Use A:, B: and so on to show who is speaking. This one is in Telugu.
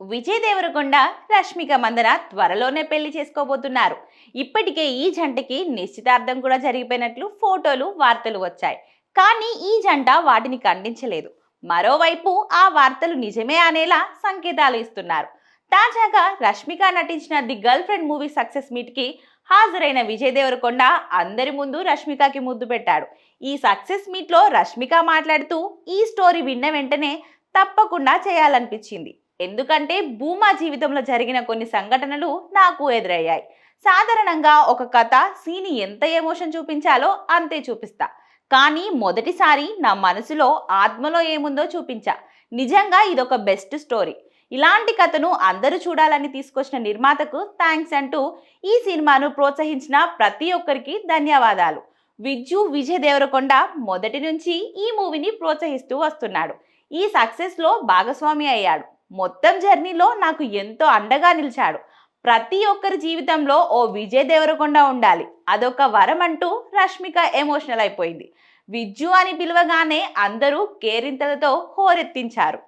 A: విజయ్ దేవరకొండ రష్మిక మందన త్వరలోనే పెళ్ళి చేసుకోబోతున్నారు. ఇప్పటికే ఈ జంటకి నిశ్చితార్థం కూడా జరిగిపోయినట్లు ఫోటోలు వార్తలు వచ్చాయి. కానీ ఈ జంట వాటిని ఖండించలేదు. మరోవైపు ఆ వార్తలు నిజమే అనేలా సంకేతాలు ఇస్తున్నారు. తాజాగా రష్మిక నటించిన the girlfriend movie success మీట్కి హాజరైన విజయ్ దేవరకొండ అందరి ముందు రష్మికకి ముద్దు పెట్టాడు. ఈ సక్సెస్ మీట్లో రష్మిక మాట్లాడుతూ ఈ స్టోరీ విన్న వెంటనే తప్పకుండా చేయాలనిపించింది. ఎందుకంటే భూమా జీవితంలో జరిగిన కొన్ని సంఘటనలు నాకు ఎదురయ్యాయి. సాధారణంగా ఒక కథ సీని ఎంత ఎమోషన్ చూపించాలో అంతే చూపిస్తా. కానీ మొదటిసారి నా మనసులో ఆత్మలో ఏముందో చూపించా. నిజంగా ఇదొక బెస్ట్ స్టోరీ. ఇలాంటి కథను అందరూ చూడాలని తీసుకొచ్చిన నిర్మాతకు థ్యాంక్స్ అంటూ ఈ సినిమాను ప్రోత్సహించిన ప్రతి ఒక్కరికి ధన్యవాదాలు. విజ్జు విజయ్ దేవరకొండ మొదటి నుంచి ఈ మూవీని ప్రోత్సహిస్తూ వస్తున్నాడు. ఈ సక్సెస్లో భాగస్వామి అయ్యాడు. మొత్తం జర్నీలో నాకు ఎంతో అండగా నిలిచాడు. ప్రతి ఒక్కరి జీవితంలో ఓ విజయ్ దేవరకొండ ఉండాలి. అదొక వరం అంటూ రష్మిక ఎమోషనల్ అయిపోయింది. విజ్జు అని పిలవగానే అందరూ కేరింతలతో హోరెత్తించారు.